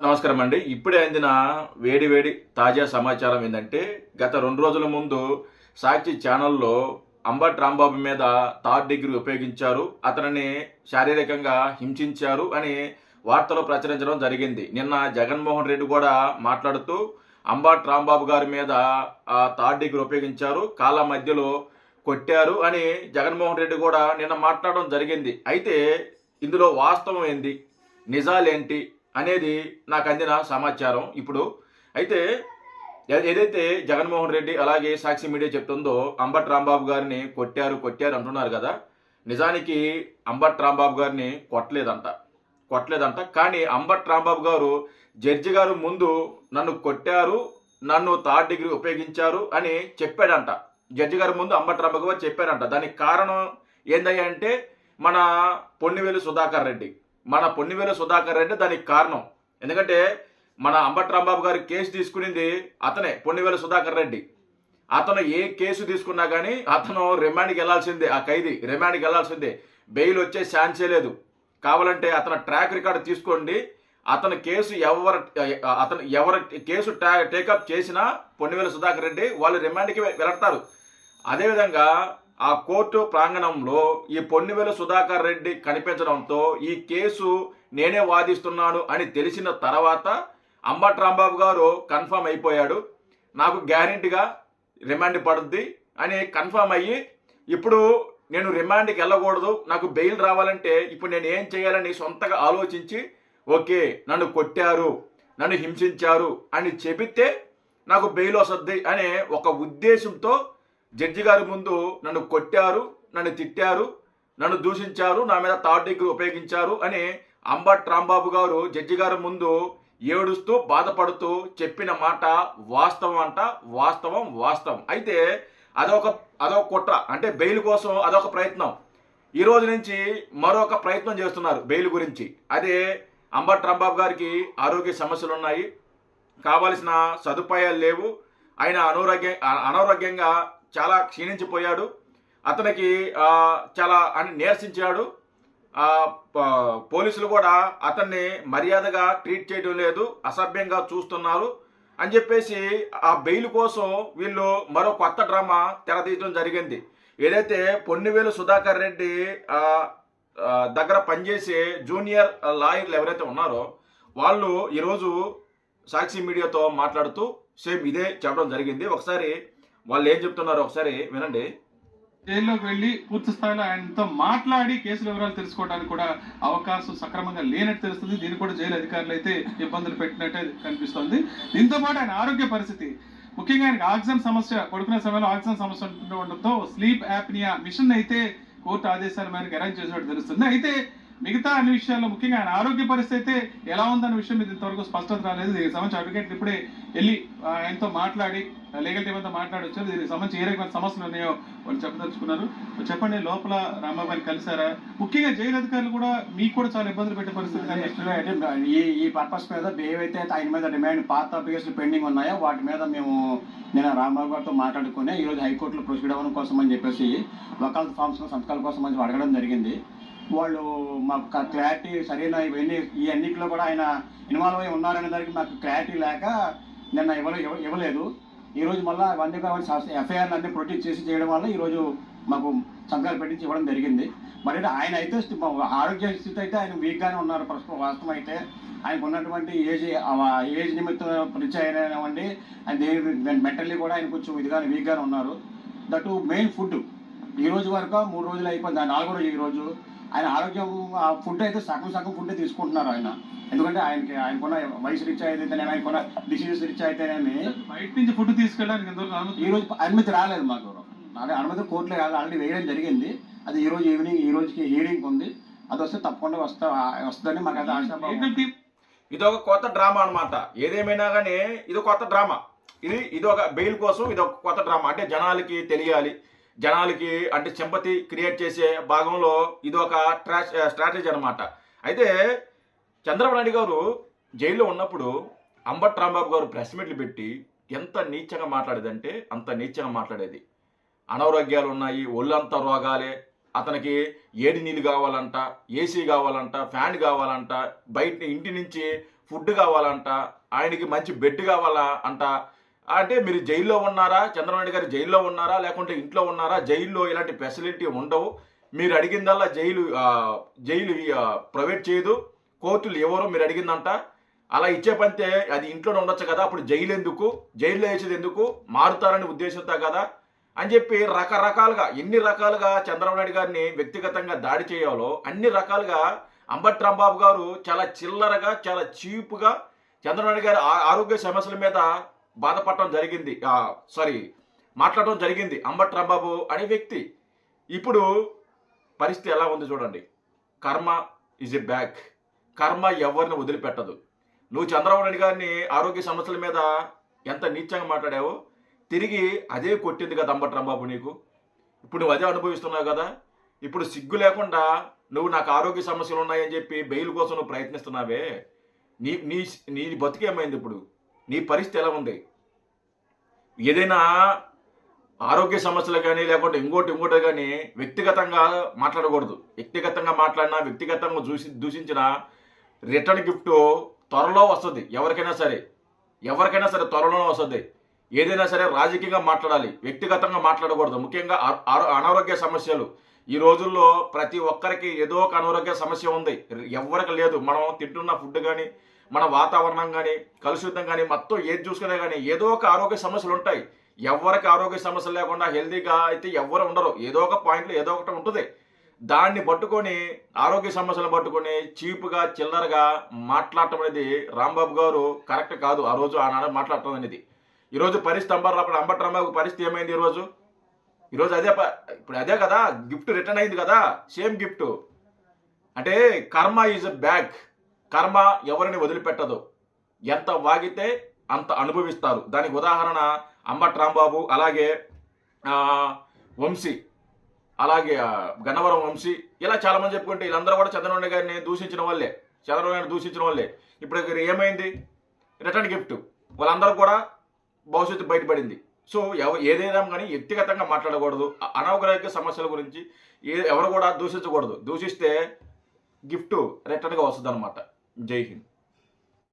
నమస్కారం అండి ఇప్పుడే అందిన వేడి వేడి తాజా సమాచారం ఏంటంటే గత రెండు రోజుల ముందు సాక్షి ఛానల్లో అంబట్ రాంబాబు మీద థర్డ్ డిగ్రీ ఉపయోగించారు. అతనిని శారీరకంగా హింసించారు అని వార్తలు ప్రచురించడం జరిగింది. నిన్న జగన్మోహన్ రెడ్డి కూడా మాట్లాడుతూ అంబట్ రాంబాబు గారి మీద ఆ థర్డ్ డిగ్రీ ఉపయోగించారు కాళ్ళ మధ్యలో కొట్టారు అని జగన్మోహన్ రెడ్డి కూడా నిన్న మాట్లాడడం జరిగింది. అయితే ఇందులో వాస్తవం ఏంది? నిజాలేంటి? అనేది నాకు అందిన సమాచారం. ఇప్పుడు అయితే ఏదైతే జగన్మోహన్ రెడ్డి అలాగే సాక్షి మీడియా చెప్తుందో అంబట్ రాంబాబు గారిని కొట్టారు కొట్టారు అంటున్నారు కదా నిజానికి అంబట్ రాంబాబు గారిని కొట్టలేదంట కొట్టలేదంట. కానీ అంబట్ రాంబాబు గారు జడ్జి గారు ముందు నన్ను కొట్టారు నన్ను థర్డ్ డిగ్రీ ఉపయోగించారు అని చెప్పాడంట. జడ్జి గారి ముందు అంబట్ రాంబాబు గారు చెప్పారంట. దానికి కారణం ఏందయ్యంటే మన పొన్నివేలు సుధాకర్ రెడ్డి. మన పొన్నివేలు సుధాకర్ రెడ్డి దానికి కారణం. ఎందుకంటే మన అంబట్ రాంబాబు గారి కేసు తీసుకునింది అతనే పొన్నివేలు సుధాకర్ రెడ్డి. అతను ఏ కేసు తీసుకున్నా కానీ అతను రిమాండ్కి వెళ్ళాల్సిందే ఆ ఖైదీ రిమాండ్కి వెళ్ళాల్సిందే. బెయిల్ వచ్చే ఛాన్సే లేదు. కావాలంటే అతని ట్రాక్ రికార్డు తీసుకోండి. అతని కేసు ఎవరు అతను ఎవరు కేసు టేకప్ చేసినా పొన్నివేలు సుధాకర్ రెడ్డి వాళ్ళు రిమాండ్కి వెళతారు. అదేవిధంగా ఆ కోర్టు ప్రాంగణంలో ఈ పొన్నివేలు సుధాకర్ రెడ్డి కనిపించడంతో ఈ కేసు నేనే వాదిస్తున్నాను అని తెలిసిన తర్వాత అంబట్ రాంబాబు గారు కన్ఫర్మ్ అయిపోయాడు. నాకు గ్యారెంటీగా రిమాండ్ పడుద్ది అని కన్ఫర్మ్ అయ్యి ఇప్పుడు నేను రిమాండ్కి వెళ్ళకూడదు నాకు బెయిల్ రావాలంటే ఇప్పుడు నేను ఏం చేయాలని సొంతగా ఆలోచించి ఓకే నన్ను కొట్టారు నన్ను హింసించారు అని చెబితే నాకు బెయిల్ వస్తుంది అనే ఒక ఉద్దేశంతో జడ్జి గారి ముందు నన్ను కొట్టారు నన్ను తిట్టారు నన్ను దూషించారు నా మీద థర్డ్ డిగ్రీ ఉపయోగించారు అని అంబట్ రాంబాబు గారు జడ్జి గారి ముందు ఏడుస్తూ బాధపడుతూ చెప్పిన మాట వాస్తవం అంట వాస్తవం వాస్తవం. అయితే అదొక అదొక కుట్ర అంటే బెయిల్ కోసం అదొక ప్రయత్నం. ఈ రోజు నుంచి మరొక ప్రయత్నం చేస్తున్నారు బెయిల్ గురించి. అదే అంబట్ రాంబాబు గారికి ఆరోగ్య సమస్యలు ఉన్నాయి. కావలసిన సదుపాయాలు లేవు. ఆయన అనారోగ్య అనారోగ్యంగా చాలా క్షీణించిపోయాడు. అతనికి చాలా అని నీరసించాడు. పోలీసులు కూడా అతన్ని మర్యాదగా ట్రీట్ చేయడం లేదు అసభ్యంగా చూస్తున్నారు అని చెప్పేసి ఆ బెయిల్ కోసం వీళ్ళు మరో కొత్త డ్రామా తెరదీయడం జరిగింది. ఏదైతే పొన్నివేలు సుధాకర్ రెడ్డి దగ్గర పనిచేసే జూనియర్ లాయర్లు ఎవరైతే ఉన్నారో వాళ్ళు ఈరోజు సాక్షి మీడియాతో మాట్లాడుతూ సేమ్ ఇదే చెప్పడం జరిగింది. ఒకసారి వాళ్ళు ఏం చెప్తున్నారు ఒకసారి వినండి. జైల్లోకి వెళ్ళి పూర్తి స్థాయిలో ఆయనతో మాట్లాడి కేసుల వివరాలు తెలుసుకోవడానికి కూడా అవకాశం సక్రమంగా లేనట్టు తెలుస్తుంది. దీన్ని కూడా జైలు అధికారులు అయితే ఇబ్బందులు పెట్టినట్టే కనిపిస్తోంది. దీంతో పాటు ఆయన ఆరోగ్య పరిస్థితి. ముఖ్యంగా ఆయనకు ఆక్సిజన్ సమస్య పడుకునే సమయంలో ఆక్సిజన్ సమస్య ఉండడంతో స్లీప్ యాప్నియా మిషన్ అయితే కోర్టు ఆదేశాల మేరకు అరేంజ్ చేసినట్టు తెలుస్తుంది. అయితే మిగతా అన్ని విషయాల్లో ముఖ్యంగా ఆయన ఆరోగ్య పరిస్థితి అయితే ఎలా ఉందన్న విషయం మీద ఇంతవరకు స్పష్టత రాలేదు. దీనికి సంబంధించి అడ్వకేట్లు ఇప్పుడే వెళ్ళి ఆయనతో మాట్లాడి లీగల్ టీమ్ అంతా మాట్లాడి వచ్చారు దీనికి సంబంధించి ఏ రకమైన సమస్యలు ఉన్నాయో వాళ్ళు చెప్పదలుచుకున్నారు. చెప్పండి లోపల గారిని కలిసారా ముఖ్యంగా జైలు అధికారులు కూడా మీకు కూడా చాలా ఇబ్బందులు పెట్టే పరిస్థితి ఈ ఈ పర్పస్ మీద ఏవైతే ఆయన మీద డిమాండ్ పాత అప్లికేషన్ పెండింగ్ ఉన్నాయో? వాటి మీద మేము నేను రాంబాబు గారితో మాట్లాడుకుని ఈరోజు హైకోర్టులో ప్రొసీడ్ అవ్వడం కోసం అని చెప్పేసి వకాలత్ ఫామ్స్ సంతకాల కోసం అని అడగడం జరిగింది. వాళ్ళు మాకు క్లారిటీ సరైన ఇవన్నీ ఈ అన్నిటిలో కూడా ఆయన ఇన్వాల్వ్ అయి ఉన్నారనే దానికి మాకు క్లారిటీ లేక నిన్న ఇవ్వలే ఇవ్వలేదు. ఈరోజు మళ్ళీ అవన్నీ కావాలి ఎఫ్ఐఆర్ అన్ని ప్రొటెక్ట్ చేసి చేయడం వల్ల ఈరోజు మాకు సంఘాలు పెట్టించి ఇవ్వడం జరిగింది. మరి ఆయన అయితే ఆరోగ్య స్థితి అయితే ఆయన వీక్గానే ఉన్నారు ప్రస్తుతం వాస్తవం అయితే. ఆయనకు ఉన్నటువంటి ఏజ్ ఏజ్ నిమిత్తం రిచ్ అయినవండి ఆయన దేని మెంటల్లీ కూడా ఆయన కొంచెం ఇదిగానే వీక్గానే ఉన్నారు. దట్ మెయిన్ ఫుడ్ ఈ రోజు వరకు మూడు రోజులు అయిపోయింది నాలుగో రోజు ఈ రోజు. ఆయన ఆరోగ్యం ఆ ఫుడ్ అయితే సగం సగం ఫుడ్ తీసుకుంటున్నారు ఆయన. ఎందుకంటే ఆయనకి ఆయనకున్న వయసు రీచ్ అయితేనేమి ఆయనకున్న డిసీజెస్ రీచ్ అయితేనేమి బయట నుంచి ఫుడ్ తీసుకెళ్ళడానికి ఈ రోజు అనుమతి రాలేదు మాకు అదే అనుమతి కోర్టులో ఆల్రెడీ వేయడం జరిగింది. అది ఈ రోజు ఈవినింగ్ ఈ రోజుకి హియరింగ్ ఉంది. అది వస్తే తప్పకుండా వస్తా వస్తుందని మాకు అయితే ఆశాభావం. లీగల్ టీమ్ ఇది ఒక కొత్త డ్రామా అన్నమాట. ఏదేమైనా కానీ ఇది కొత్త డ్రామా. ఇది ఇది ఒక బెయిల్ కోసం ఇది ఒక కొత్త డ్రామా. అంటే జనాలకి తెలియాలి. జనాలకి అంటే చెంపతి క్రియేట్ చేసే భాగంలో ఇది ఒక ట్రా స్ట్రాటజీ అనమాట అయితే చంద్రబాబు నాయుడు గారు జైల్లో ఉన్నప్పుడు అంబట్ రాంబాబు గారు ప్రెస్ మీట్లు పెట్టి ఎంత నీచంగా మాట్లాడేదంటే అంత నీచంగా మాట్లాడేది. అనారోగ్యాలు ఉన్నాయి ఒళ్ళంతా రోగాలే అతనికి ఏడి నీళ్ళు కావాలంట ఏసీ కావాలంట ఫ్యాన్ కావాలంట బయట ఇంటి నుంచి ఫుడ్ కావాలంట ఆయనకి మంచి బెడ్ కావాలా అంట అంటే మీరు జైల్లో ఉన్నారా? చంద్రబాబు గారు జైల్లో ఉన్నారా? లేకుంటే ఇంట్లో ఉన్నారా? జైల్లో ఇలాంటి ఫెసిలిటీ ఉండవు. మీరు అడిగిందల్లా జైలు జైలు ప్రొవైడ్ ప్రైవేట్ చేయదు. కోర్టులు ఎవరో మీరు అడిగిందంట. అలా ఇచ్చే పంతే అది ఇంట్లోనే ఉండొచ్చు కదా. అప్పుడు జైలు ఎందుకు? జైల్లో వేసేది ఎందుకు? మారుతారని ఉద్దేశంతో కదా. అని చెప్పి రకరకాలుగా ఎన్ని రకాలుగా చంద్రబాబు నాయుడు గారిని వ్యక్తిగతంగా దాడి చేయాలో అన్ని రకాలుగా అంబట్ రాంబాబు గారు చాలా చిల్లరగా చాలా చీప్గా చంద్రబాబు నాయుడు గారి ఆ- ఆరోగ్య సమస్యల మీద బాధపడటం జరిగింది. సారీ మాట్లాడటం జరిగింది. అంబట్ రాంబాబు అనే వ్యక్తి. ఇప్పుడు పరిస్థితి ఎలా ఉంది చూడండి. కర్మ ఈజ్ ఎ బ్యాక్ కర్మ ఎవరిని వదిలిపెట్టదు. నువ్వు చంద్రబాబు నాయుడు గారిని ఆరోగ్య సమస్యల మీద ఎంత నీచంగా మాట్లాడావో తిరిగి అదే కొట్టింది కదా అంబట్ రాంబాబు నీకు. ఇప్పుడు నువ్వు అదే అనుభవిస్తున్నావు కదా. ఇప్పుడు సిగ్గు లేకుండా నువ్వు నాకు ఆరోగ్య సమస్యలు ఉన్నాయని చెప్పి బెయిల్ కోసం నువ్వు ప్రయత్నిస్తున్నావే. నీ నీ నీ బతికేమైంది ఇప్పుడు? నీ పరిస్థితి ఎలా ఉంది? ఏదైనా ఆరోగ్య సమస్యలు కానీ లేకుంటే ఇంకోటి ఇంకోటి కానీ వ్యక్తిగతంగా మాట్లాడకూడదు. వ్యక్తిగతంగా మాట్లాడినా వ్యక్తిగతంగా చూసి దూషించిన రిటర్న్ గిఫ్ట్ త్వరలో వస్తుంది. ఎవరికైనా సరే. ఎవరికైనా సరే త్వరలో వస్తుంది. ఏదైనా సరే రాజకీయంగా మాట్లాడాలి. వ్యక్తిగతంగా మాట్లాడకూడదు. ముఖ్యంగా అనారోగ్య సమస్యలు. ఈ రోజుల్లో ప్రతి ఒక్కరికి ఏదో ఒక అనారోగ్య సమస్య ఉంది. ఎవరికి లేదు. మనం తింటున్న ఫుడ్ కానీ మన వాతావరణం కానీ కలుషితం కానీ మొత్తం ఏది చూసుకునే కానీ ఏదో ఒక ఆరోగ్య సమస్యలు ఉంటాయి. ఎవరికి ఆరోగ్య సమస్యలు లేకుండా హెల్తీగా అయితే ఎవరు ఉండరు. ఏదో ఒక పాయింట్లో ఏదో ఒకటి ఉంటుంది. దాన్ని పట్టుకొని ఆరోగ్య సమస్యలు పట్టుకొని చీప్గా చిల్లరగా మాట్లాడటం అనేది రాంబాబు గారు కరెక్ట్ కాదు. ఆ రోజు ఆనాడు మాట్లాడటం అనేది. ఈరోజు పరిస్థితి అంబర్ అప్పుడు అంబట్ రాంబాబు పరిస్థితి ఏమైంది ఈరోజు ఈరోజు అదే ప- ఇప్పుడు అదే కదా గిఫ్ట్ రిటర్న్ అయింది కదా సేమ్ గిఫ్ట్. అంటే కర్మ ఈజ్ బ్యాక్. కర్మ ఎవరిని వదిలిపెట్టదు. ఎంత వాగితే అంత అనుభవిస్తారు. దానికి ఉదాహరణ అంబట్ రాంబాబు అలాగే వంశీ అలాగే గన్నవరం వంశీ. ఇలా చాలా మంది చెప్పుకుంటే వీళ్ళందరూ కూడా చంద్రబాబు గారిని దూషించిన వాళ్ళే. చంద్రబాబు గారిని దూషించిన వాళ్ళే. ఇప్పుడు ఏమైంది? రిటర్న్ గిఫ్ట్ వాళ్ళందరూ కూడా భవిష్యత్తు బయటపడింది. సో ఎవ ఏదైనా కానీ వ్యక్తిగతంగా మాట్లాడకూడదు. అ- సమస్యల గురించి ఏ ఎవరు కూడా దూషించకూడదు. దూషిస్తే గిఫ్ట్ రిటర్న్గా వస్తుంది అనమాట Jai